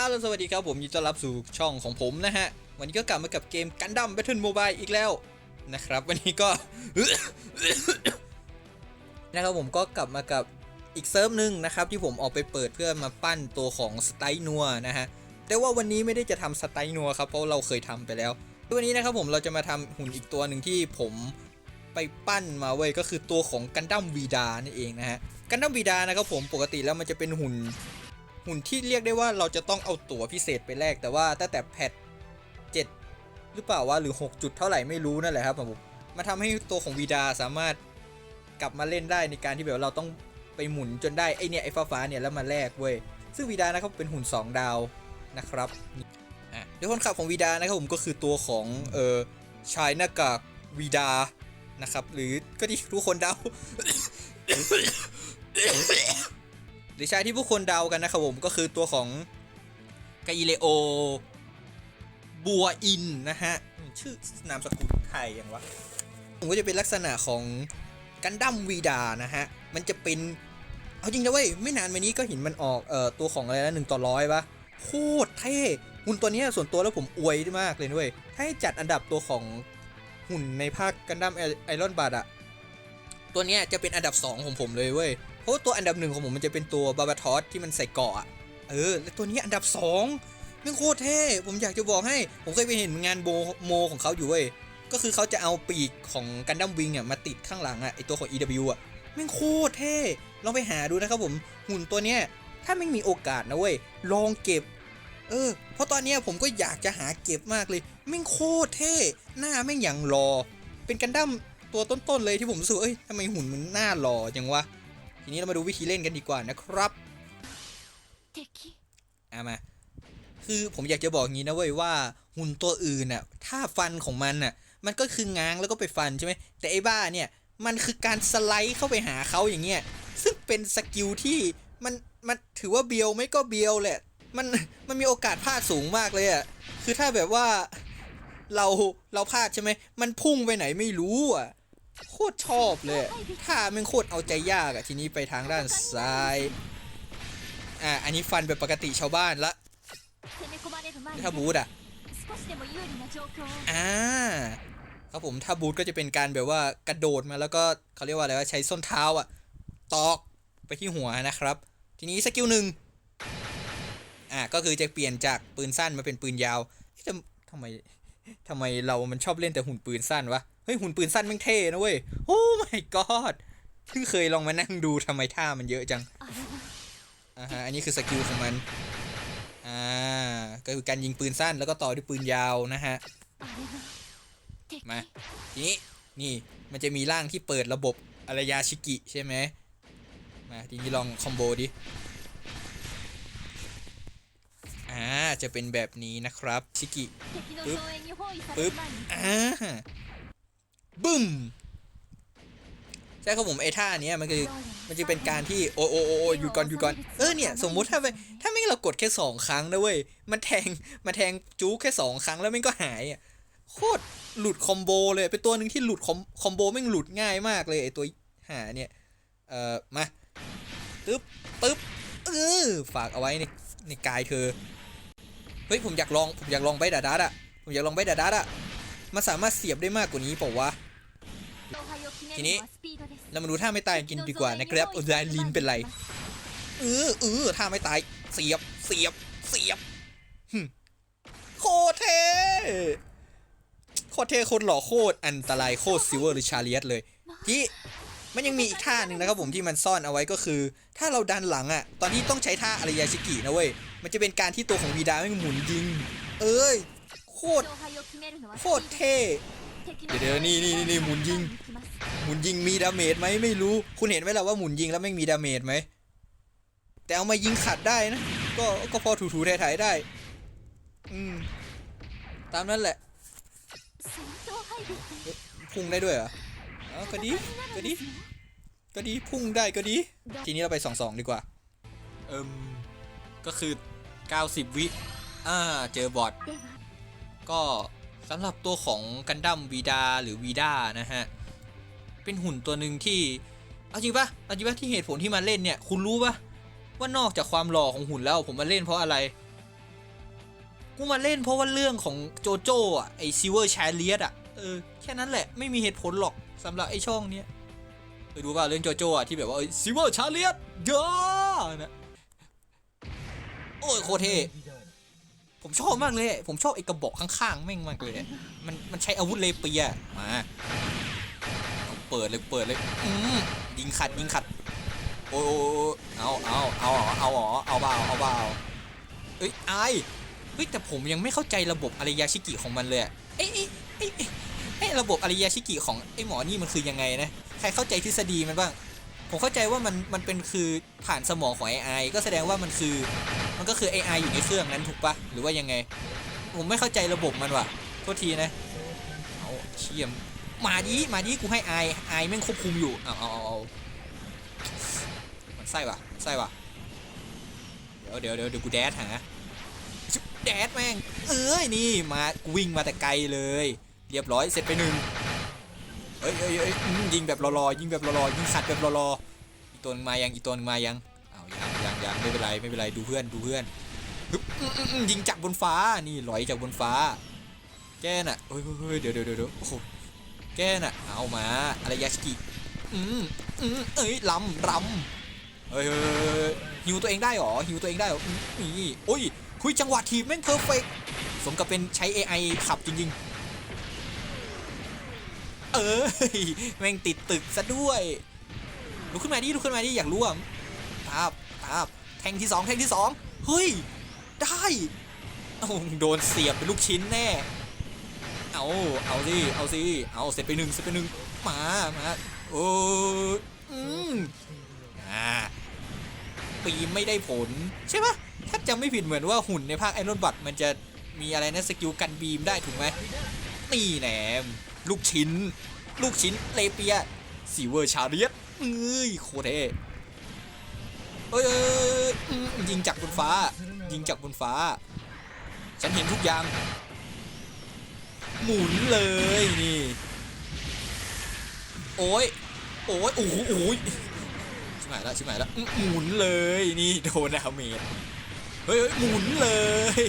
อ้าวแล้สวัสดีครับผมยินดีต้อนรับสู่ช่องของผมนะฮะ วันนี้ก็กลับมากับเกมกันดั้ม Battle Mobile อีกแล้วนะครับ วันนี้ก็ นะครับผมก็กลับมากับอีกเซิร์ฟหนึ่งนะครับ ที่ผมออกไปเปิดเพื่อมาปั้นตัวของสไตนัวนะฮะ แต่ว่าวันนี้ไม่ได้จะทำสไตนัวครับเพราะเราเคยทำไปแล้ว วันนี้นะครับผมเราจะมาทำหุ่นอีกตัวหนึ่งที่ผมไปปั้นมาเว้ยก็คือตัวของกันดั้มวีดานี่เองนะฮะกันดั้มวีดานะครับผมปกติแล้วมันจะเป็นหุ่น หุ่นที่เรียกได้ว่าเราจะต้องเอาตั๋วพิเศษไปแลกแต่ว่าตั้งแต่แพท7หรือเปล่าวะหรือ 6 จุดเท่าไหร่ไม่รู้นั่นแหละครับผมมาทำให้ตัวของวีดาสามารถกลับมาเล่นได้ในการที่แบบเราต้องไปหมุนจนได้ไอเนี่ยไอฟ้าฟ้าเนี่ยแล้วมาแลกเว้ยซึ่งวีดานะครับเป็นหุ่น 2 ดาวนะครับอะเดี๋ยวคนขับของวีดานะครับผมก็คือตัวของเออชายหน้ากากวีดานะครับหรือก็ที่ทุกคนเดา หรือชายที่ผู้คนเดากันนะครับผมก็คือตัวของกาอิเลโอบัวอินนะฮะชื่อนามสกุลไทยอย่างวะผมก็จะเป็นลักษณะของกันดั้มวีดานะฮะ มันจะเป็น เอาจริงนะเว้ย ไม่นานมานี้ก็เห็นมันออกเอ่อตัวของอะไรนะหนึ่งต่อร้อยปะโคตรเท่หุ่นตัวนี้ส่วนตัวแล้วผมอวยมากเลยด้วยถ้าให้จัดอันดับตัวของหุ่นในภาคกันดั้มไอรอนบัตอะตัวนี้จะเป็นอันดับ 2 ของผมเลยเว้ยเพราะว่าตัวอันดับหนึ่งของผมมันจะเป็นตัวบาบาทอสที่มันใส่เกาะเออ แล้วตัวนี้อันดับ2มันโคตรเท่ผมอยากจะบอกให้ ผมเคยไปเห็นงานโบโมของเขาอยู่เว้ยก็คือเขาจะเอาปีกของกันดั้มวิงอะมาติดข้างหลังอะไอตัวของ EW อะแม่งโคตรเท่ลองไปหาดูนะครับผมหุ่นตัวเนี้ยถ้าไม่มีโอกาสนะเว้ยลองเก็บ เออ เพราะตอนเนี้ยผมก็อยากจะหาเก็บมากเลยแม่งโคตรเท่หน้าแม่งอย่างรอ เป็นกันดั้มตัวต้นๆเลยที่ผมรู้สึกเอ้ยทำไมหุ่นมันหน้าหล่อจังวะ ทีนี้เรามาดูวิธีเล่นกันดีกว่านะครับ敵เอามา คือผมอยากจะบอกงี้นะเว้ยว่าหุ่นตัวอื่นน่ะ ถ้าฟันของมันน่ะ มันก็คือง้างแล้วก็ไปฟันใช่ไหม แต่ไอ้บ้าเนี่ย มันคือการสไลด์เข้าไปหาเขาอย่างเงี้ย ซึ่งเป็นสกิลที่มัน มันถือว่าเบียวไหม่ก็เบียวแหละ มัน มันมีโอกาสพลาดสูงมากเลยอะ คือถ้าแบบว่าเรา เราพลาดใช่ไหม มันพุ่งไปไหนไม่รู้อะ โคตรชอบเลยถ้ามันโคตรเอาใจยากอะทีนี้ไปทางด้านซ้าย อ่า อันนี้ฟันแบบปกติชาวบ้านละ ถ้าบูธอะอ่าครับผมถ้าบูธก็จะเป็นการแบบว่ากระโดดมาแล้วก็เขาเรียกว่าอะไรว่าใช้ส้นเท้าอะตอกไปที่หัวนะครับ ทีนี้สกิลหนึ่งอ่าก็คือจะเปลี่ยนจากปืนสั้นมาเป็นปืนยาวทำไมทำไมเรามันชอบเล่นแต่หุ่นปืนสั้นวะ ฮ้ยหุ่นปืนสั้นแม่งเท่นะเว้ย โอ้ my god เพิ่งเคยลองมานั่งดูทำไมท่ามันเยอะจัง อ่าฮะ อันนี้คือสกิลของมัน อ่า ก็คือการยิงปืนสั้นแล้วก็ต่อด้วยปืนยาวนะฮะ มาทีนี้นี่มันจะมีร่างที่เปิดระบบอารยาชิกิใช่ไหมมาทีนี้ลองคอมโบดิ อ่า จะเป็นแบบนี้นะครับ ชิกิ ปึ๊บ ปึ๊บ อ่า บึ้มใช่ครับผมไอ้ท่าเนี้ยมันคือมันจะเป็นการที่โอ้โอ้โอ้โอ้หยุดก่อนหยุดก่อนเออเนี่ยสมมุติถ้าไปถ้าไม่เรากดแค่สองครั้งนะเว้ยมันแทงมันแทงจู๊แค่สองครั้งแล้วมันก็หายอะโคตรหลุดคอมโบเลยเป็นตัวหนึ่งที่หลุดคอมคอมโบแม่งหลุดง่ายมากเลยไอตัวหาเนี่ยเอ่อมาตึ๊บตึ๊บเออฝากเอาไว้ในในกายเธอเฮ้ยผมอยากลองผมอยากลองใบดาดัดอะผมอยากลองใบดาดัดอะ มันสามารถเสียบได้มากกว่านี้เปล่าวะ ทีนี้เรามาดูท่าไม่ตายกินดีกว่านะครับอดาลินเป็นไรเออเออท่าไม่ตายเสียบเสียบเสียบโคตรเทโคตรเทโคตรหล่อโคตรอันตรายโคตรซิลเวอร์หรือชาเลียสเลยที่มันยังมีอีกท่าหนึ่งนะครับผมที่มันซ่อนเอาไว้ก็คือ ถ้าเราดันหลังอะ ตอนที่ต้องใช้ท่าอารยาชิกินะเว้ย มันจะเป็นการที่ตัวของวีดาไม่หมุนยิง เอ้ย โคตรโคตรเท่เดี๋ยวนี่นี่นี่หมุนยิง หมุนยิงมีดาเมจไหมไม่รู้ คุณเห็นไหมล่ะว่าหมุนยิงแล้วไม่มีดาเมจไหม แต่เอามายิงขัดได้นะ ก็ก็พอถูๆถ่ายๆได้ อืม ตามนั้นแหละ พุ่งได้ด้วยเหรออก็ดีก็ดี ก็ดีพุ่งได้ก็ดี ทีนี้เราไปสองสองดีกว่า เอิมก็คือ 90 วิ อ่า เจอบอท ก็สำหรับตัวของกันดั้มวีดาหรือวีดานะฮะ เป็นหุ่นตัวหนึ่งที่เอาจริงปะเอาจริงปะที่เหตุผลที่มาเล่นเนี่ย คุณรู้ปะว่านอกจากความหล่อของหุ่นแล้วผมมาเล่นเพราะอะไร กูมาเล่นเพราะว่าเรื่องของโจโจ้อะไอซิเวอร์ชาเลียสอะเออแค่นั้นแหละไม่มีเหตุผลหรอกสำหรับไอช่องเนี้ยเคยดูป่ะเรื่องโจโจ้อะที่แบบว่าซิเวอร์ชาเลียสเด้อนะโอ้ยโคตรเท่ ผมชอบมากเลย ผมชอบไอกระบอกข้างๆแม่งมากเลย มันมันใช้อาวุธเลเปียมาเอาเปิดเลยเปิดเลยอืยิงขัดยิงขัด โอ้ยเอาเอาเอาเอาเอาเอาเบาเอาเบาเอ้ยไอายเฮ้ยแต่ผมยังไม่เข้าใจระบบอารยาชิกิของมันเลยเอ้ยเอ้ยเอ้ยเอ้ยระบบอารยาชิกิของไอ้หมอนี่มันคือยังไงนะใครเข้าใจทฤษฎีมันบ้าง ผมเข้าใจว่ามันมันเป็นคือผ่านสมองของ AI ก็แสดงว่ามันคือ ก็คือ AI อยู่ในเครื่องนั้นถูกปะหรือว่ายังไง ผมไม่เข้าใจระบบมันว่ะโทษทีนะเอาเชี่ยมมาดิมาดิกูให้ไอไอแม่งควบคุมอยู่เอาเอาเอาเอามันไส้ว่ะไส้ว่ะเดี๋ยวเดี๋ยวเดี๋ยวเดี๋ยวกูแดดหาแดดแม่งเอ้ยนี่มากูวิ่งมาแต่ไกลเลย เรียบร้อยเสร็จไปหนึ่งเอ้ยเอ้ยเอ้ยยิงแบบรอๆยิงแบบรอๆยิงขัดแบบรอๆอีกตัวนึงมายังอีกตัวนึงมายัง ยังยังยังไม่เป็นไรไม่เป็นไรดูเพื่อนดูเพื่อนยิงจากบนฟ้านี่ลอยจากบนฟ้า แกน่ะเฮ้ยเฮ้ยเดี๋ยวเดี๋ยวเดี๋ยวโอ้โหแกน่ะเอามาอะไรยาสกิอืมอืมเอ้ยลำลำเฮ้ยเฮ้ยหิวตัวเองได้หรอหิวตัวเองได้หรออืมนี่โอ้ยคุยจังหวะทีบแม่งเพอร์เฟกสมกับเป็นใช้ AI ขับจริงๆ เอ้ยแม่งติดตึกซะด้วยลุกขึ้นมาดิลุกขึ้นมาดิอยากรู้อะ ตาบตาบแทงที่สองแทงที่สองเฮ้ย ได้โอ้โดนเสียบเป็นลูกชิ้นแน่ เอาเอาสิ เอาสิ เอาเสร็จไปหนึ่งเสร็จไปหนึ่งมา มา โอ้อืมอ่าปีไม่ได้ผล ใช่ปะถ้าจำไม่ผิดเหมือนว่าหุ่นในภาคไอรอนบัตมันจะมีอะไรนะสกิลกันบีมได้ถูกไหมนี่แหนมลูกชิ้น ลูกชิ้นเลเปียสีเวอร์ชาเรียสเอ้ยโคเท เอ้ยเอ้ยอืมยิงจากบนฟ้า ยิงจากบนฟ้า ฉันเห็นทุกอย่าง หมุนเลยนี่ โอ้ยโอ้ยโอ้โหโอ้ยชิบหายแล้วชิบหายแล้วหมุนเลยนี่โดนดาเมจเฮ้ยเฮ้ยหมุนเลย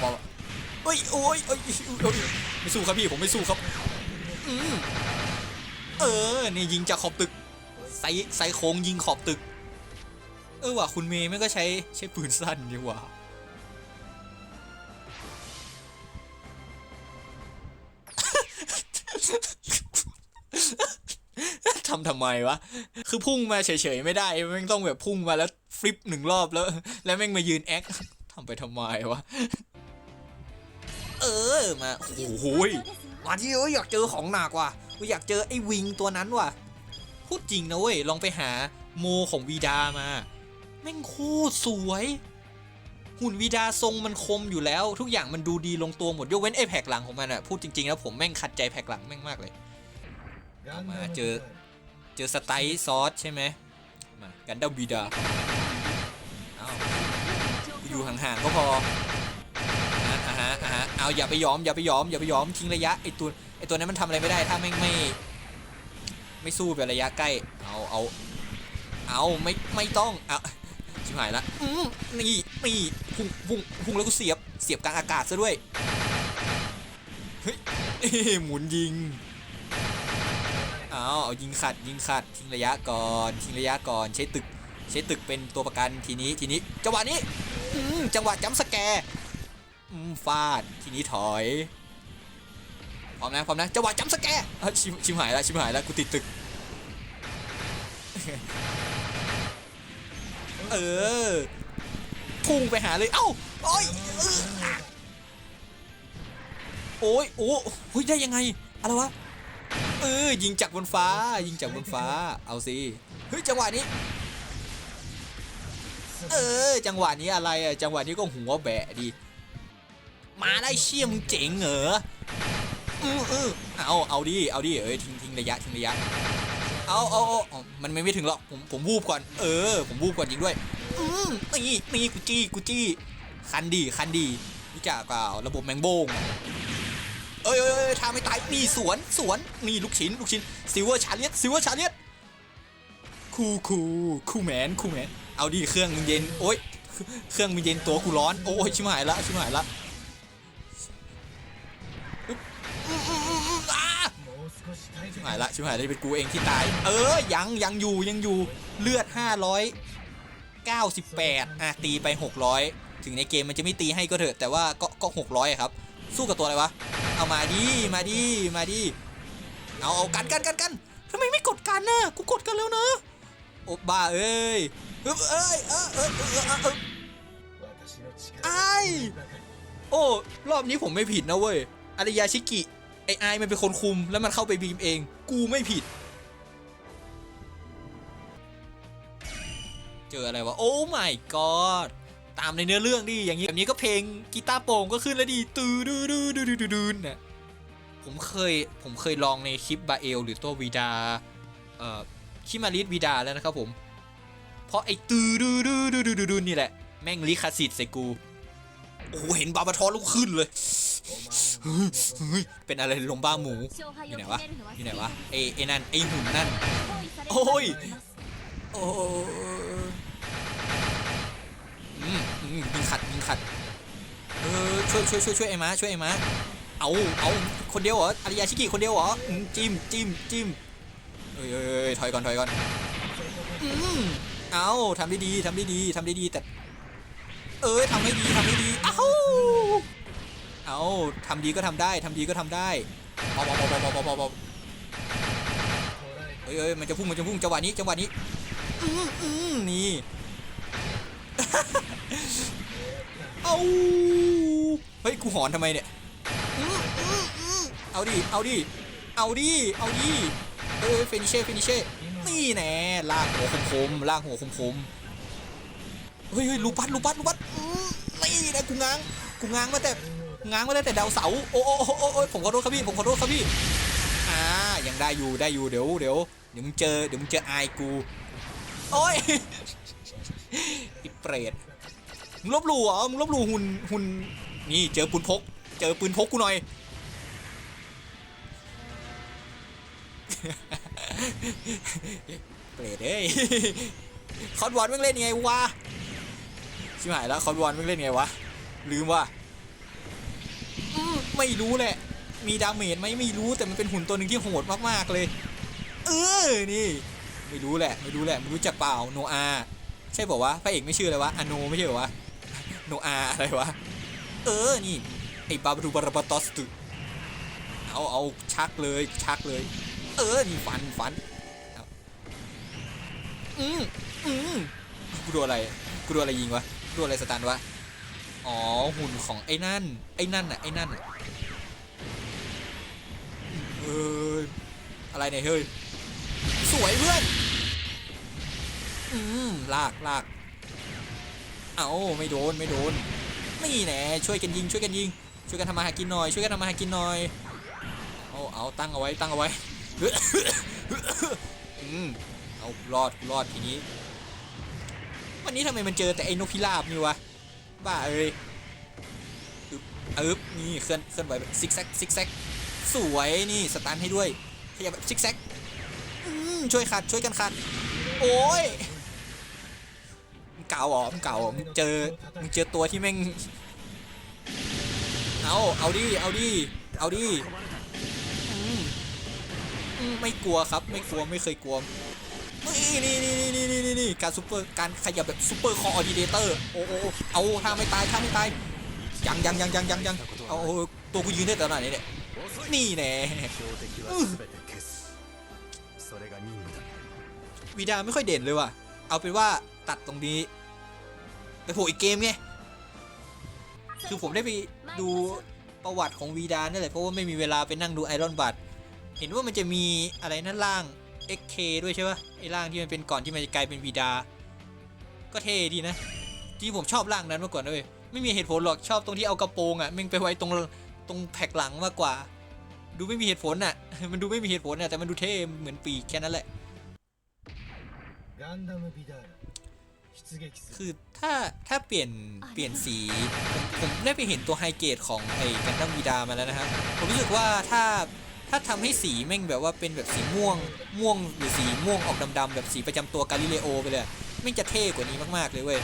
เบาๆๆเฮ้ยโอ้ยเอ้ยเอ้ยไม่สู้ครับพี่ผมไม่สู้ครับอเออนี่ยิงจากขอบตึกไซไซโค้งยิงขอบตึก เออว่ะคุณเมย์ไม่ก็ใช้ใช้ปืนสั้นดีกว่าทำทำไมวะ คือพุ่งมาเฉยๆไม่ได้แม่งต้องแบบพุ่งมาแล้วฟลิปหนึ่งรอบแล้ว แล้วแม่งมายืนแอคทำไปทำไมวะ เออมาโอ้โหยมาที่เอ้ยอยากเจอของหนักว่ะกูอยากเจอไอ้วิงตัวนั้นว่ะ พูดจริงนะเว้ยลองไปหาโมของวีดามา แม่งโคตรสวย หุ่นวีดาทรงมันคมอยู่แล้ว ทุกอย่างมันดูดีลงตัวหมดยกเว้นไอ้แพกหลังของมันอะพูดจริงๆแล้วผมแม่งขัดใจแพกหลังแม่งมากเลยมาเจอเจอสไตล์ซอสใช่ไหมมากันดัมวีดาเอาอยู่ห่างๆก็พออ่าฮะอ่าฮะเอาอย่าไปยอมอย่าไปยอมอย่าไปยอมทิ้งระยะไอตัวไอตัวนั้นมันทำอะไรไม่ได้ถ้าแม่งไม่ไม่สู้แบบระยะใกล้ เอาเอาเอาไม่ไม่ต้องเอา ชิบหายละอืมนี่นี่พุ่งพุ่งพุ่งแล้วก็เสียบเสียบกลางอากาศซะด้วยเฮ้ยเอ้ยหมุนยิงเอาเอายิงขัดยิงขัดทิ้งระยะก่อนทิ้งระยะก่อนใช้ตึกใช้ตึกเป็นตัวประกันทีนี้ทีนี้จังหวะนี้อืมจังหวะจัมป์สแกร์อืมฟาดทีนี้ถอยพร้อมนะพร้อมนะจังหวะจัมป์สแกร์เอ้าชิมชิมหายแล้วชิมหายแล้วกูติดตึก เออ พุ่งไปหาเลย เอ้าโอ้ยโอ้ยโอ้โหได้ยังไง อะไรวะ เออ ยิงจากบนฟ้า ยิงจากบนฟ้า เอาสิ เฮ้ย จังหวะนี้ เออ จังหวะนี้อะไรอะ จังหวะนี้ก็หัวแบะดี มาได้เชี่ยมงเจ๋งเหรออือเออเอา เอาดิ เอาดิ เอ้ยทิ้งทิ้งระยะ ทิ้งระยะ เอาเอาเอามันไม่ถึงหรอกผมผมวูบก่อน เออ ผมวูบก่อนยิงด้วย อืมนี่นี่กูจี้กูจี้ คันดีคันดีรู้จักเปล่าระบบแมงโบงเอ้ยเอ้ยเอ้ยทางไม่ตายนี่สวนสวนนี่ลูกชิ้นลูกชิ้นซิลเวอร์ชาเลียตซิลเวอร์ชาเลียตคู่คู่คู่แมนคู่แมนเอาดีเครื่องมึงเย็นโอ๊ยเครื่องมันเย็นตัวกูร้อนโอ้ยชิบหายละชิบหายละ ชิบหายละชิบหายเลยเป็นกูเองที่ตาย เออยังยังอยู่ยังอยู่เลือด 598อะตีไป 600 ถึงในเกมมันจะไม่ตีให้ก็เถอะ แต่ว่าก็ก็600ครับ สู้กับตัวอะไรวะ เอามาดีมาดีมาดีเอาเอากันกันกันกันทำไมไม่กดกันน่ะกูกดกันแล้วนะโอบ้าเอ้ยเอ้ยเอ้ยเอ้ยเอ้ยไอโอ้รอบนี้ผมไม่ผิดนะเว้ยอารยาชิกิ ไอ้ไอมันเป็นคนคุมแล้วมันเข้าไปบีมเอง กูไม่ผิด เจออะไรวะ โอ้ my god ตามในเนื้อเรื่องดิ อย่างนี้แบบนี้ก็เพลงกีตาร์โป่งก็ขึ้นแล้วดิตือดือดืดือดืดือน่ะผมเคยผมเคยลองในคลิปบาเอลหรือตัววีดาเอ่อคิมาริสวีดาแล้วนะครับผม เพราะไอ้ตือดือดือดือดืดือนี่แหละ แม่งลิขสิทธิ์ใส่กู โอ้เห็นบาบาทอลุกขึ้นเลย เป็นอะไรลมบ้าหมู อยู่ไหนวะ อยู่ไหนวะไอไอนั่นไอหุ่นนั่น โอ้ย โอ้ยิงขัดยิงขัด เออช่วยช่วยช่วยช่วยไอ้ม้าช่วยไอ้ม้า เอาเอาคนเดียวเหรออาริยาชิกิคนเดียวเหรอจิ้มจิ้มจิ้มเอ้ยเอ้ยถอยก่อนถอยก่อน เอาทำได้ดีทำได้ดีทำได้ดีแต่ เอ้ยทำให้ดีทำให้ดีอ้าวเอาทำดีก็ทำได้ทำดีก็ทำได้ปอบปอบปอบปอบปอบปอบอบเอ้ยเอ้ยมันจะพุ่งมันจะพุ่งจังหวะนี้จังหวะนี้อืมอืมนี่เอาเฮ้ยกูหอนทำไมเนี่ยเอาดิเอาดิเอาดิเอาดิเอ้ยเฟนิเช่เฟนิเช่นี่แน่ลากหัวคมๆลากหัวคมๆ เฮ้ยเฮ้ยลูปัดลูปัดลูปัดอืมนี่นะกูง้างกูง้างมาแต่ง้างมาได้แต่ดาวเสาโอ้โอ้โอ้โอ้ผมขอโทษครับพี่ผมขอโทษครับพี่อ่ายังได้อยู่ได้อยู่เดี๋ยวเดี๋ยวเดี๋ยวมึงเจอเดี๋ยวมึงเจออายกูโอ้ยไอีเปรตมึงลบหลู่เหรอมึงลบหลู่หุ่นหุ่นนี่เจอปืนพก เจอปืนพกกูหน่อย เปรตเอ้ยคอนวอนมึงเล่นยังไงวะ ชิบหายแล้วคอนวอนมึงเล่นยังไงวะ ลืมว่าอืมไม่รู้แหละ มีดาเมจไหมไม่รู้แต่มันเป็นหุ่นตัวหนึ่งที่โหดมากๆเลย เออนี่ ไม่รู้แหละ ไม่รู้แหละไม่รู้จักเปล่าโนอาใช่บอกว่าวะพระเอกไม่ชื่ออะไรวะอโนไม่ใช่เหรอวะโนอาอะไรวะ เออนี่ไอ้บาบารูบาราบาตอสตุเอาเอาชักเลยชักเลย เออนี่ฟันฟันเอาอืมอืมกูโดนอะไรกูโดนอะไรยิงวะ กูโดนอะไรสตันวะ อ๋อหุ่นของไอ้นั่น ไอ้นั่นน่ะไอ้นั่นน่ะเอออะไรเนี่ยเฮ้ย สวยเพื่อน อืมลากลาก เอาไม่โดนไม่โดน นี่แน่ช่วยกันยิงช่วยกันยิง ช่วยกันทำมาหากินหน่อย ช่วยกันทำมาหากินหน่อยเอาเอาตั้งเอาไว้ตั้งเอาไว้ อืมเอารอดรอดทีนี้ วันนี้ทำไมมันเจอแต่ไอ้นกพิราบนี่วะ บ้าเอ้ยอึบอึบนี่เคลื่อนเคลื่อนไหวแบบซิกแซกซิกแซกสวยนี่สตันให้ด้วยขยับแบบซิกแซกช่วยขัดช่วยกันขัด โอ้ยมึงเก่าเหรอมึงเก่าหรอมึงเจอมึงเจอตัวที่แม่งเอาเอาดิเอาดิเอาดิไม่กลัวครับ ไม่กลัวไม่เคยกลัว นี่นี่นี่นี่นี่นี่นี่การซูเปอร์การขยับแบบซูเปอร์คอร์ดิเดเตอร์โอ้โอ้เอาถ้าไม่ตายถ้าไม่ตายยังยังยังยังยังยังเอาตัวกูยืนได้แต่ไหนเนี่ยนี่แน่วีดาไม่ค่อยเด่นเลยว่ะ เอาเป็นว่าตัดตรงนี้ไปโผล่อีกเกมไงคือผมได้ไปดูประวัติของวีดานี่ยแหละเพราะว่าไม่มีเวลาไปนั่งดูไอรอนบัตเห็นว่ามันจะมีอะไรนั่นล่าง XK ด้วยใช่ปะไอ้ร่างที่มันเป็นก่อนที่มันจะกลายเป็นวีดา ก็เท่ดีนะ จริงผมชอบร่างนั้นมากกว่าด้วยไม่มีเหตุผลหรอกชอบตรงที่เอากระโปรงอะมึงไปไว้ตรงตรงแผกหลังมากกว่า ดูไม่มีเหตุผลอะ มันดูไม่มีเหตุผลอะแต่มันดูเท่เหมือนปีแค่นั้นแหละคือถ้าถ้าเปลี่ยนเปลี่ยนสี ผมได้ไปเห็นตัวไฮเกตของไอ้กันดั้มวีดามาแล้วนะครับผมรู้สึกว่าถ้า ถ้าทำให้สีแม่งแบบว่าเป็นแบบสีม่วง ม่วงหรือสีม่วงออกดำๆแบบสีประจำตัวกาลิเลโอไปเลยแม่งจะเท่กว่านี้มากๆเลยเว้ย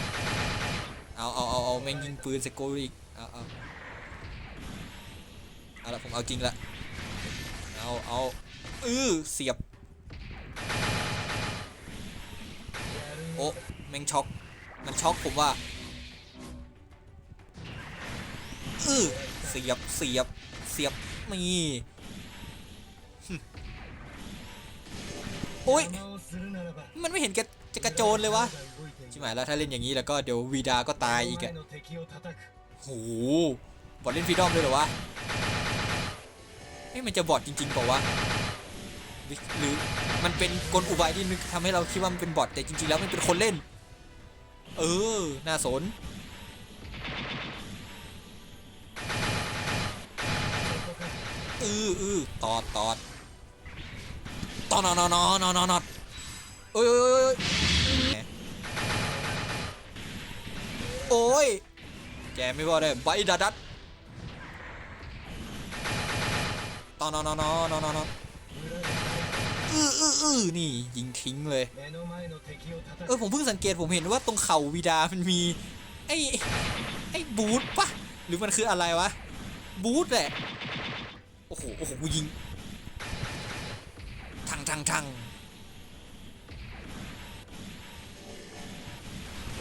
เอาเอาเอาเอาแม่งยิงปืนสโกอีกเอาเอาเอาละผมเอาจริงละเอาเอาเออเสียบ โอ้แม่งช็อก มันช็อกผมว่าเออเสียบเสียบเสียบนี่ อุ้ยมันไม่เห็นกจะกระโจนเลยวะใช่ไหมแล้วถ้าเล่นอย่างนี้แล้วก็เดี๋ยววีดาก็ตายอีกอะโหบอดเล่นฟีดอมด้วยเหรอวะเอ้มันจะบอดจริงๆเป่าวะหรือมันเป็นกลอุบายที่มึกทำให้เราคิดว่ามันเป็นบอดแต่จริงๆแล้วมันเป็นคนเล่น เออ น่าสนอืออือตอดตอด ตอนอนอนอนอนอนอนโอ้ยโอ้ยแกไม่ว่าได้ใบดาดัดตอนนนอนอนนนอืออออนี่ยิงทิ้งเลย เออผมเพิ่งสังเกตผมเห็นว่าตรงเข่าวีดามันมีไอ้ไอ้บูทปะหรือมันคืออะไรวะบูทแหละโอ้โหโอ้โหยิง ทังทังทัง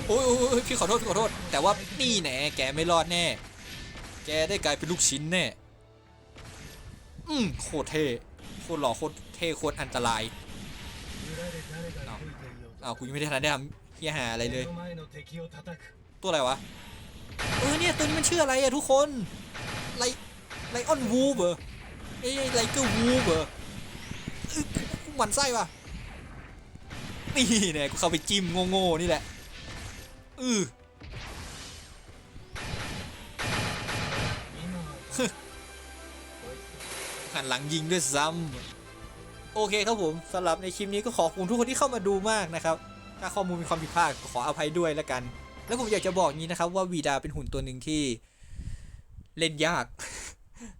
โอ้ยพี่ขอโทษพี่ขอโทษ แต่ว่านี่แหนแกไม่รอดแน่ แกได้กลายเป็นลูกชิ้นแน่ อืมโคตรเท่โคตรหล่อโคตรเท่โคตรอันตรายเอาเอากูยังไม่ได้ทันได้ทำเฮียหาอะไรเลย ตัวอะไรวะ เออเนี่ยตัวนี้มันชื่ออะไรอะทุกคน ไลไลออนวูเบอร์ไอไลเกอร์วูเบอร์ หมันไส้ป่ะนี่เนี่ยกูเข้าไปจิ้มโง่ๆนี่แหละอือหันหลังยิงด้วยซ้ำโอเคครับผมสำหรับในคลิปนี้ก็ขอขอบคุณทุกคนที่เข้ามาดูมากนะครับ ถ้าข้อมูลมีความผิดพลาดขออภัยด้วยแล้วกัน แล้วผมอยากจะบอกนี้นะครับว่าวีดาเป็นหุ่นตัวหนึ่งที่เล่นยาก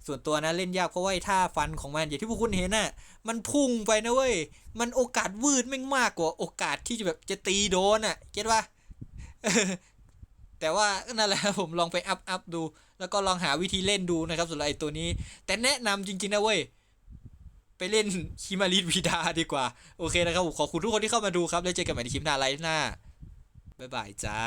ส่วนตัวนะเล่นยากเพราะว่าท่าฟันของมันอย่างที่พวกคุณเห็นน่ะ มันพุ่งไปนะเว้ย มันโอกาสวืดแม่งมากกว่าโอกาสที่จะแบบจะตีโดนอะเก็ตปะแต่ว่านั่นแหละผมลองไปอัพอัพดู แล้วก็ลองหาวิธีเล่นดูนะครับสำหรับไอ้ตัวนี้ แต่แนะนำจริงๆนะเว้ย ไปเล่นคิมาริดวีดาดีกว่า โอเคนะครับผมขอบคุณทุกคนที่เข้ามาดูครับ แล้วเจอกันใหม่ในคลิปหน้าไลฟ์หน้าบ๊ายบายจ้า